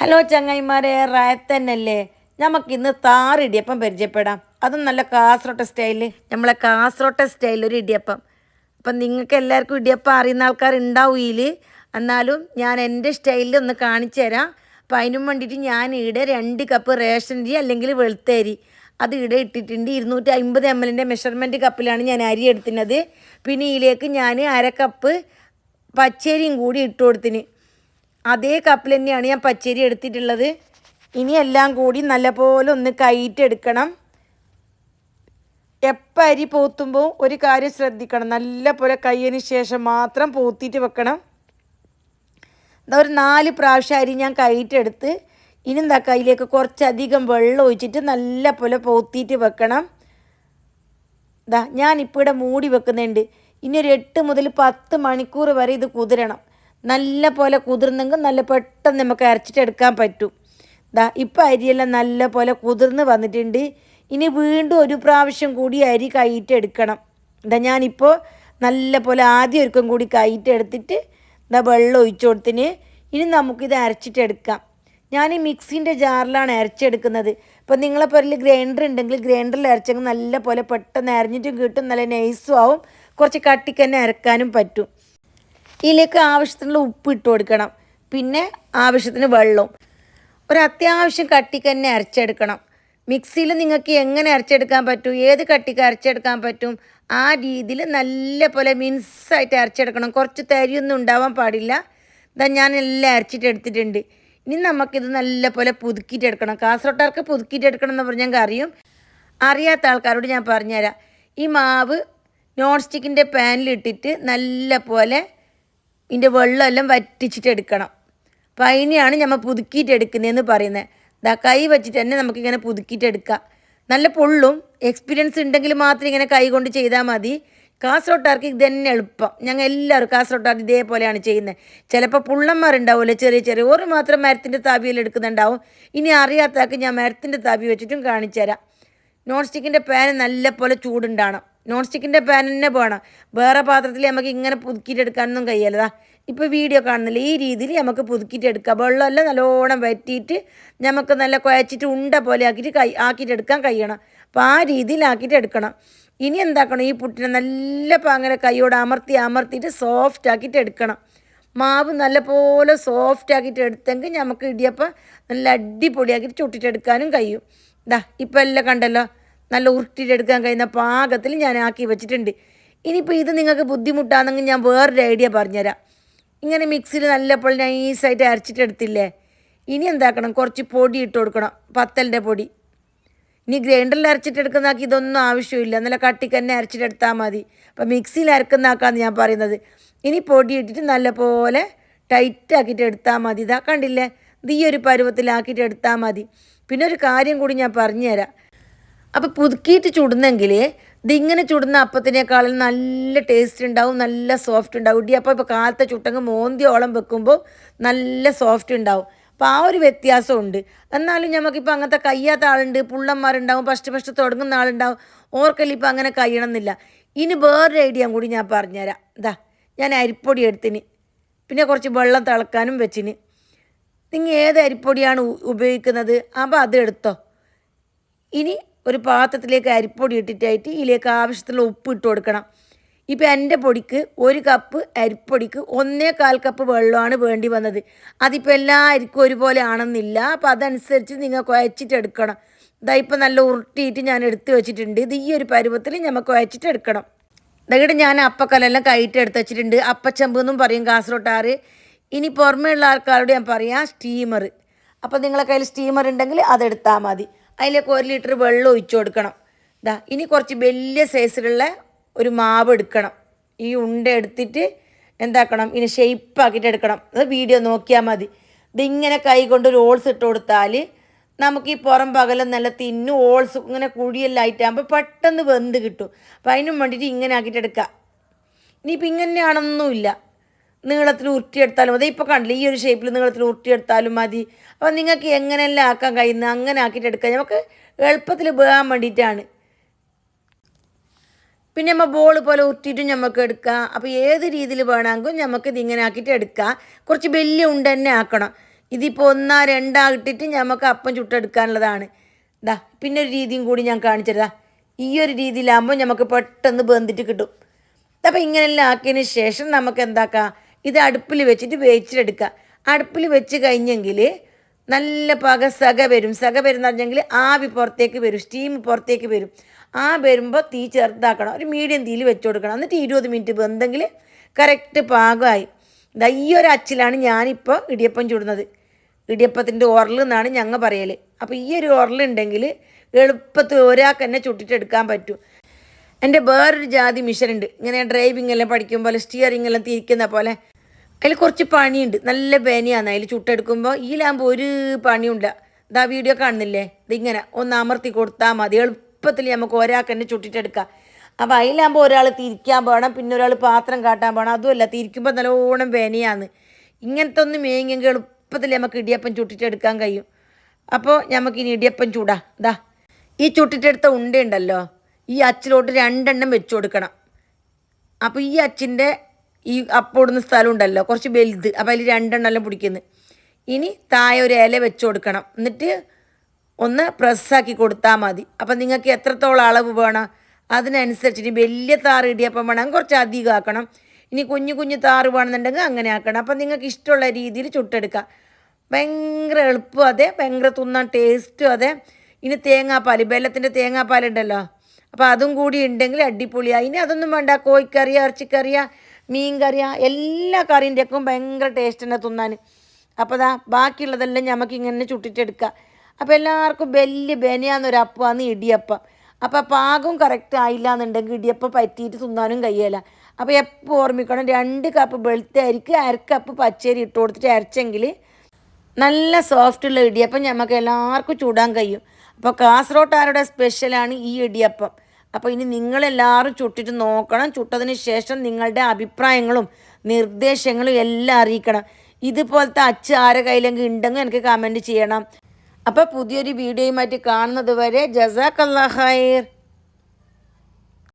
Hello ചങ്ങായിമാരെ റായത്തന്നല്ലേ? നമുക്കിന്ന് താറ് ഇടിയപ്പം പരിചയപ്പെടാം. അതും നല്ല കാസറോട്ട സ്റ്റൈൽ. നമ്മളെ കാസറോട്ട സ്റ്റൈലിൽ ഒരു ഇടിയപ്പം. അപ്പം നിങ്ങൾക്ക് എല്ലാവർക്കും ഇടിയപ്പം അറിയുന്ന ആൾക്കാർ ഉണ്ടാവും ഇതിൽ എന്നാലും ഞാൻ എന്റെ സ്റ്റൈലിൽ ഒന്ന് കാണിച്ചു തരാം. അപ്പം അതിനും വേണ്ടിയിട്ട് ഞാൻ ഇവിടെ രണ്ട് കപ്പ് റേഷൻ അരി അല്ലെങ്കിൽ വെളുത്തരി അത് ഇവിടെ ഇട്ടിട്ടുണ്ട്. ഇരുന്നൂറ്റി അമ്പത് എം എല്ലിന്റെ മെഷർമെന്റ് കപ്പിലാണ് ഞാൻ അരി എടുത്തിരുന്നത് പിന്നെ ഇതിലേക്ക് ഞാൻ അര കപ്പ് പച്ചരിയും കൂടി ഇട്ട് കൊടുത്തിന്. അതേ കപ്പിൽ തന്നെയാണ് ഞാൻ പച്ചരി എടുത്തിട്ടുള്ളത്. ഇനി എല്ലാം കൂടി നല്ലപോലെ ഒന്ന് കയറ്റെടുക്കണം എപ്പോൾ അരി പോത്തുമ്പോൾ ഒരു കാര്യം ശ്രദ്ധിക്കണം. നല്ലപോലെ കയ്യതിന് ശേഷം മാത്രം പോത്തിയിട്ട് വെക്കണം. എന്താ ഒരു നാല് പ്രാവശ്യം അരി ഞാൻ കയറ്റെടുത്ത് ഇനി എന്താ കയ്യിലേക്ക് കുറച്ചധികം വെള്ളം ഒഴിച്ചിട്ട് നല്ലപോലെ പോത്തിയിട്ട് വെക്കണം. ഇതാ ഞാനിപ്പോൾ ഇവിടെ മൂടി വെക്കുന്നുണ്ട്. ഇനി ഒരു എട്ട് മുതൽ പത്ത് മണിക്കൂർ വരെ ഇത് കുതിരണം. നല്ല പോലെ കുതിർന്നെങ്കിൽ നല്ല പെട്ടെന്ന് നമുക്ക് അരച്ചിട്ടെടുക്കാൻ പറ്റും. ദാ ഇപ്പം അരിയെല്ലാം നല്ല പോലെ കുതിർന്ന് വന്നിട്ടുണ്ട്. ഇനി വീണ്ടും ഒരു പ്രാവശ്യം കൂടി അരി കയറ്റെടുക്കണം ഇതാ ഞാനിപ്പോൾ നല്ല പോലെ ആദ്യം ഒരുക്കം കൂടി കയറ്റെടുത്തിട്ട് ഇതാ വെള്ളം ഒഴിച്ചു കൊടുത്തിന്. ഇനി നമുക്കിത് അരച്ചിട്ടെടുക്കാം ഞാൻ ഈ മിക്സിന്റെ ജാറിലാണ് അരച്ചെടുക്കുന്നത്. ഇപ്പം നിങ്ങളെ പേരിൽ ഗ്രൈൻഡർ ഉണ്ടെങ്കിൽ ഗ്രൈൻഡറിൽ അരച്ചെങ്കിൽ നല്ല പോലെ പെട്ടെന്ന് അരഞ്ഞിട്ടും കിട്ടും നല്ല നൈസും ആവും. കുറച്ച് കട്ടിക്ക് തന്നെ അരക്കാനും പറ്റും. ഇതിലേക്ക് ആവശ്യത്തിനുള്ള ഉപ്പ് ഇട്ട് കൊടുക്കണം. പിന്നെ ആവശ്യത്തിന് വെള്ളവും ഒരു അത്യാവശ്യം കട്ടിക്ക് തന്നെ അരച്ചെടുക്കണം. മിക്സിയിൽ നിങ്ങൾക്ക് എങ്ങനെ അരച്ചെടുക്കാൻ പറ്റും ഏത് കട്ടിക്ക് അരച്ചെടുക്കാൻ പറ്റും ആ രീതിയിൽ നല്ല പോലെ മിൻസായിട്ട് അരച്ചെടുക്കണം. കുറച്ച് തരിയൊന്നും ഉണ്ടാവാൻ പാടില്ല. ഇതാ ഞാൻ എല്ലാം അരച്ചിട്ട് എടുത്തിട്ടുണ്ട്. ഇനി നമുക്കിത് നല്ല പോലെ പുതുക്കിയിട്ടെടുക്കണം. പുതുക്കിയിട്ട് പുതുക്കിയിട്ടെടുക്കണം എന്ന് പറഞ്ഞാൽ അറിയും. അറിയാത്ത ആൾക്കാരോട് ഞാൻ പറഞ്ഞുതരാം. ഈ മാവ് നോൺ സ്റ്റിക്കിന്റെ പാനിലിട്ടിട്ട് നല്ല പോലെ ഇതിന്റെ വെള്ളമെല്ലാം വറ്റിച്ചിട്ട് എടുക്കണം. അപ്പം അതിനെയാണ് നമ്മൾ പുതുക്കിയിട്ട് എടുക്കുന്നതെന്ന് പറയുന്നത്. ദാ കൈ വെച്ചിട്ട് തന്നെ നമുക്കിങ്ങനെ പുതുക്കിയിട്ട് എടുക്കാം. നല്ല പൊള്ളും. എക്സ്പീരിയൻസ് ഉണ്ടെങ്കിൽ മാത്രം ഇങ്ങനെ കൈ കൊണ്ട് ചെയ്താൽ മതി. കാസറോട്ടാർക്ക് ഇത് തന്നെ എളുപ്പം. ഞങ്ങൾ എല്ലാവരും കാസറോട്ടാർ ഇതേപോലെയാണ് ചെയ്യുന്നത്. ചിലപ്പോൾ പുള്ളന്മാരുണ്ടാവുമല്ലോ ചെറിയ ചെറിയ. ഒരു മാത്രം മരത്തിന്റെ താപിയിൽ എടുക്കുന്നുണ്ടാവും. ഇനി അറിയാത്തവർക്ക് ഞാൻ മരത്തിന്റെ താബി വെച്ചിട്ടും കാണിച്ചു തരാം നോൺ സ്റ്റിക്കിന്റെ പാൻ നല്ല പോലെ നോൺ സ്റ്റിക്കിന്റെ പാൻ തന്നെ വേണം വേറെ പാത്രത്തിൽ നമുക്ക് ഇങ്ങനെ പുതുക്കിയിട്ടെടുക്കാനൊന്നും കഴിയല്ലതാ ഇപ്പോൾ വീഡിയോ കാണുന്നില്ല? ഈ രീതിയിൽ നമുക്ക് പുതുക്കിയിട്ടെടുക്കാം. വെള്ളമെല്ലാം നല്ലോണം വറ്റിയിട്ട് നമുക്ക് നല്ല കുഴച്ചിട്ട് ഉണ്ട പോലെ ആക്കിയിട്ട് കൈ ആക്കിയിട്ടെടുക്കാൻ കഴിയണം. അപ്പോൾ ആ രീതിയിൽ ആക്കിയിട്ട് എടുക്കണം ഇനി എന്താക്കണം? ഈ പുട്ടിനെ നല്ല പാങ്ങനെ കൈയോട് അമർത്തി അമർത്തിയിട്ട് സോഫ്റ്റ് ആക്കിയിട്ട് എടുക്കണം മാവ് നല്ലപോലെ സോഫ്റ്റ് ആക്കിയിട്ട് എടുത്തെങ്കിൽ നമുക്ക് ഇടിയപ്പം നല്ല അടിപൊളിയാക്കിയിട്ട് ചുട്ടിട്ടെടുക്കാനും കഴിയും. ഇതാ ഇപ്പം എല്ലാം കണ്ടല്ലോ? നല്ല ഉരുട്ടിയിട്ടെടുക്കാൻ കഴിയുന്ന പാകത്തിൽ ഞാൻ ആക്കി വെച്ചിട്ടുണ്ട്. ഇനിയിപ്പോൾ ഇത് നിങ്ങൾക്ക് ബുദ്ധിമുട്ടാണെങ്കിൽ ഞാൻ വേറൊരു ഐഡിയ പറഞ്ഞുതരാം. ഇങ്ങനെ മിക്സിയിൽ നല്ലപ്പോൾ നൈസായിട്ട് അരച്ചിട്ടെടുത്തില്ലേ? ഇനി എന്താക്കണം? കുറച്ച് പൊടി ഇട്ട് കൊടുക്കണം. പത്തലിന്റെ പൊടി. ഇനി ഗ്രൈൻഡറിൽ അരച്ചിട്ടെടുക്കുന്നതാക്കി ഇതൊന്നും ആവശ്യമില്ല. നല്ല കട്ടിക്ക് തന്നെ അരച്ചിട്ടെടുത്താൽ മതി. അപ്പം മിക്സിയിൽ അരക്കുന്നതാക്കാന്ന് ഞാൻ പറയുന്നത്. ഇനി പൊടി ഇട്ടിട്ട് നല്ലപോലെ ടൈറ്റ് ആക്കിയിട്ട് എടുത്താൽ മതി. ഇതാ കണ്ടില്ലേ? ഇത് ഈ ഒരു പരുവത്തിലാക്കിയിട്ട് എടുത്താൽ മതി. പിന്നെ ഒരു കാര്യം കൂടി ഞാൻ പറഞ്ഞുതരാം. അപ്പോൾ പുതുക്കിയിട്ട് ചുടുന്നെങ്കിൽ ഇതിങ്ങനെ ചുടുന്ന അപ്പത്തിനേക്കാളും നല്ല ടേസ്റ്റ് ഉണ്ടാവും നല്ല സോഫ്റ്റ് ഉണ്ടാവും. ഇടിയപ്പം ഇപ്പോൾ കാലത്തെ ചുട്ടങ്ങ് മോന്തിയോളം വെക്കുമ്പോൾ നല്ല സോഫ്റ്റ് ഉണ്ടാവും. അപ്പോൾ ആ ഒരു വ്യത്യാസമുണ്ട്. എന്നാലും നമുക്കിപ്പോൾ അങ്ങനത്തെ കയ്യാത്ത ആളുണ്ട് പുള്ളന്മാരുണ്ടാവും ഫസ്റ്റ് ഫസ്റ്റ് തുടങ്ങുന്ന ആളുണ്ടാവും. ഓർക്കല്ല ഇപ്പോൾ അങ്ങനെ കഴിയണമെന്നില്ല ഇനി വേറൊരു ഐഡിയ കൂടി ഞാൻ പറഞ്ഞുതരാം. ഇതാ ഞാൻ അരിപ്പൊടി എടുത്തിന്. പിന്നെ കുറച്ച് വെള്ളം തിളക്കാനും വെച്ചിന്. നിങ്ങൾ ഏത് അരിപ്പൊടിയാണ് ഉപയോഗിക്കുന്നത്? അപ്പോൾ അത് എടുത്തോ. ഇനി ഒരു പാത്രത്തിലേക്ക് അരിപ്പൊടി ഇട്ടിട്ടായിട്ട് ഇതിലേക്ക് ആവശ്യത്തിലുള്ള ഉപ്പ് ഇട്ട് കൊടുക്കണം. ഇപ്പം എന്റെ പൊടിക്ക് ഒരു കപ്പ് അരിപ്പൊടിക്ക് ഒന്നേ കാൽ കപ്പ് വെള്ളമാണ് വേണ്ടി വന്നത്. അതിപ്പോൾ എല്ലാ അരിക്കും ഒരുപോലെ ആണെന്നില്ല. അപ്പോൾ അതനുസരിച്ച് നിങ്ങൾ കുഴച്ചിട്ടെടുക്കണം ഇതാ ഇപ്പം നല്ല ഉരുട്ടിയിട്ട് ഞാൻ എടുത്ത് വെച്ചിട്ടുണ്ട്. ഇത് ഈ ഒരു പരുവത്തിൽ നമുക്ക് കുഴച്ചിട്ടെടുക്കണം ഇവിടെ ഞാൻ അപ്പക്കല്ലെല്ലാം കൈയിട്ട് എടുത്ത് വെച്ചിട്ടുണ്ട്. അപ്പച്ചമ്പ് എന്നും പറയും കാസർഗോട്ടാറ്. ഇനി പുറമേ ഉള്ള ആൾക്കാരോട് ഞാൻ പറയാം സ്റ്റീമർ അപ്പോൾ നിങ്ങളെ കയ്യിൽ സ്റ്റീമർ ഉണ്ടെങ്കിൽ അതെടുത്താൽ മതി. അതിലേക്ക് ഒരു ലിറ്റർ വെള്ളം ഒഴിച്ചു കൊടുക്കണം. ഇതാ ഇനി കുറച്ച് വലിയ സൈസിലുള്ള ഒരു മാവ് എടുക്കണം. ഈ ഉണ്ട എടുത്തിട്ട് എന്താക്കണം? ഇനി ഷെയ്പ്പ് ആക്കിയിട്ട് എടുക്കണം. അത് വീഡിയോ നോക്കിയാൽ മതി. ഇതിങ്ങനെ കൈ കൊണ്ട് ഓൾസ് ഇട്ട് കൊടുത്താൽ നമുക്ക് ഈ പുറം പകലം നല്ല തിന്നു ഓൾസ് ഇങ്ങനെ കുഴിയെല്ലാം ആയിട്ടാകുമ്പോൾ പെട്ടെന്ന് വെന്ത് കിട്ടും. അപ്പം അതിനും വേണ്ടിയിട്ട് ഇങ്ങനെ ആക്കിയിട്ട് എടുക്കാം. ഇനിയിപ്പോൾ ഇങ്ങനെയാണെന്നൊന്നുമില്ല നീളത്തിൽ ഉരുട്ടിയെടുത്താലും മതി. ഇപ്പോൾ കണ്ടില്ല ഈ ഒരു ഷേപ്പിൽ നീളത്തിൽ ഉരുട്ടിയെടുത്താലും മതി. അപ്പോൾ നിങ്ങൾക്ക് എങ്ങനെയെല്ലാം ആക്കാൻ കഴിയുന്ന അങ്ങനെ ആക്കിയിട്ട് എടുക്കാം. നമുക്ക് എളുപ്പത്തിൽ പോകാൻ വേണ്ടിയിട്ടാണ്. പിന്നെ നമ്മൾ ബോൾ പോലെ ഉരുട്ടിയിട്ട് നമുക്ക് എടുക്കാം. അപ്പോൾ ഏത് രീതിയിൽ വേണമെങ്കിലും നമുക്ക് ഇതിങ്ങനെ ആക്കിയിട്ട് എടുക്കാം. കുറച്ച് വലിയ ഉണ്ട തന്നെ ആക്കണം. ഇതിപ്പോൾ ഒന്നാ രണ്ടാ ഇട്ടിട്ട് നമുക്ക് അപ്പം ചുട്ടെടുക്കാനുള്ളതാണ്. ഇതാ പിന്നെ ഒരു രീതിയും കൂടി ഞാൻ കാണിച്ചതാ ഈ ഒരു രീതിയിലാകുമ്പോൾ നമുക്ക് പെട്ടെന്ന് ബന്ധിട്ട് കിട്ടും. അപ്പോൾ ഇങ്ങനെയെല്ലാം ആക്കിയതിന് ശേഷം നമുക്ക് എന്താക്കാം? ഇത് അടുപ്പിൽ വെച്ചിട്ട് വേവിച്ചിട്ടെടുക്കുക. അടുപ്പിൽ വെച്ച് കഴിഞ്ഞെങ്കിൽ നല്ല പക സക വരും. സക വരുന്ന പറഞ്ഞെങ്കിൽ ആവി പുറത്തേക്ക് വരും സ്റ്റീം പുറത്തേക്ക് വരും. ആ വരുമ്പോൾ തീ ചെറുതാക്കണം. ഒരു മീഡിയം തീയിൽ വെച്ച് കൊടുക്കണം. എന്നിട്ട് ഇരുപത് മിനിറ്റ് വെന്തെങ്കിൽ കറക്റ്റ് പാകമായി. ദാ ഈ ഒരു അച്ചിലാണ് ഞാനിപ്പോൾ ഇടിയപ്പം ചുടുന്നത്. ഇടിയപ്പത്തിന്റെ ഉരൽ എന്നാണ് ഞങ്ങൾ പറയൽ അപ്പോൾ ഈ ഒരു ഉരലുണ്ടെങ്കിൽ എളുപ്പത്തിൽ ഒരാൾക്ക് തന്നെ ചുട്ടിട്ടെടുക്കാൻ പറ്റും. എന്റെ വേറൊരു ജാതി മിഷനുണ്ട്. ഇങ്ങനെ ഡ്രൈവിംഗ് എല്ലാം പഠിക്കും പോലെ സ്റ്റിയറിംഗ് എല്ലാം തിരിക്കുന്ന പോലെ. അതിൽ കുറച്ച് പണിയുണ്ട്. നല്ല ബനിയാണ് അതിൽ ചുട്ടെടുക്കുമ്പോൾ ഈ ലാമ്പ് ഒരു പണിയുമില്ല. ഇതാ വീഡിയോ കാണുന്നില്ലേ? ഇതിങ്ങനെ ഒന്ന് അമർത്തി കൊടുത്താൽ മതി. എളുപ്പത്തിൽ നമുക്ക് ഒരാൾക്ക് തന്നെ ചുട്ടിട്ടെടുക്കാം. അപ്പോൾ അതിലാകുമ്പോൾ ഒരാൾ തിരിക്കാൻ പോകണം പിന്നെ ഒരാൾ പാത്രം കാട്ടാൻ പോകണം അതുമല്ല തിരിക്കുമ്പോൾ നല്ലോണം പേനയാണ് ഇങ്ങനത്തെ ഒന്ന് മേങ്ങെങ്കിൽ എളുപ്പത്തിൽ നമുക്ക് ഇടിയപ്പം ചുട്ടിട്ടെടുക്കാൻ കഴിയും. അപ്പോൾ നമുക്കിനി ഇടിയപ്പം ചൂടാ. ഇതാ ഈ ചുട്ടിട്ടെടുത്ത ഉണ്ടയുണ്ടല്ലോ. ഈ അച്ചിലോട്ട് രണ്ടെണ്ണം വെച്ച് കൊടുക്കണം. അപ്പോൾ ഈ അച്ചിന്റെ ഈ അപ്പോടുന്ന സ്ഥലം ഉണ്ടല്ലോ കുറച്ച് വലുത്. അപ്പോൾ അതിൽ രണ്ടെണ്ണം പിടിക്കുന്നു. ഇനി താഴെ ഒരു ഇല വെച്ച് കൊടുക്കണം. എന്നിട്ട് ഒന്ന് പ്രസ്സാക്കി കൊടുത്താൽ മതി. അപ്പം നിങ്ങൾക്ക് എത്രത്തോളം അളവ് വേണം? അതിനനുസരിച്ചിട്ട് വലിയ താറ് ഇടിയപ്പം വേണം കുറച്ച് അധികം ആക്കണം. ഇനി കുഞ്ഞു കുഞ്ഞു താറ് വേണമെന്നുണ്ടെങ്കിൽ അങ്ങനെ ആക്കണം. അപ്പം നിങ്ങൾക്ക് ഇഷ്ടമുള്ള രീതിയിൽ ചുട്ടെടുക്കാം. ഭയങ്കര എളുപ്പം അതെ ഭയങ്കര തിന്നാൻ ടേസ്റ്റും അതെ. ഇനി തേങ്ങാപ്പാൽ ബെല്ലത്തിന്റെ തേങ്ങാപ്പാലുണ്ടല്ലോ അപ്പോൾ അതും കൂടി ഉണ്ടെങ്കിൽ അടിപൊളിയാണ് ഇനി അതൊന്നും വേണ്ട. കോഴിക്കറിയാ ഇറച്ചിക്കറിയാ മീൻ കറിയ എല്ലാ കറീന്റെയൊക്കെ ഭയങ്കര ടേസ്റ്റ് തന്നെ തിന്നാൻ. അപ്പോൾ ദാ ബാക്കിയുള്ളതെല്ലാം നമുക്ക് ഇങ്ങനെ ചുട്ടിട്ടെടുക്കാം. അപ്പോൾ എല്ലാവർക്കും വലിയ ബനിയാന്നൊരു ഇടിയപ്പം. അപ്പോൾ പാകം കറക്റ്റ് ആയില്ല എന്നുണ്ടെങ്കിൽ ഇടിയപ്പം പറ്റിയിട്ട് തിന്നാനും കഴിയില്ല അപ്പോൾ എപ്പോൾ ഓർമ്മിക്കണം രണ്ട് കപ്പ് വെളുത്ത അരിക്ക് അരക്കപ്പ് കപ്പ് പച്ചരി ഇട്ട് കൊടുത്തിട്ട് അരച്ചെങ്കിൽ നല്ല സോഫ്റ്റ് ഉള്ള ഇടിയപ്പം നമുക്ക് എല്ലാവർക്കും ചൂടാൻ കഴിയും. അപ്പോൾ കാസർഗോട്ടുകാരുടെ സ്പെഷ്യലാണ് ഈ ഇടിയപ്പം. അപ്പോൾ ഇനി നിങ്ങളെല്ലാവരും ചുട്ടിട്ട് നോക്കണം. ചുട്ടതിന് ശേഷം നിങ്ങളുടെ അഭിപ്രായങ്ങളും നിർദ്ദേശങ്ങളും എല്ലാം അറിയിക്കണം. ഇതുപോലത്തെ അച്ച് ആരെ കയ്യിലെങ്കിൽ ഉണ്ടെങ്കിൽ എനിക്ക് കമന്റ് ചെയ്യണം. അപ്പോൾ പുതിയൊരു വീഡിയോയുമായിട്ട് കാണുന്നത് വരെ ജസാക്കല്ലാ ഖൈർ.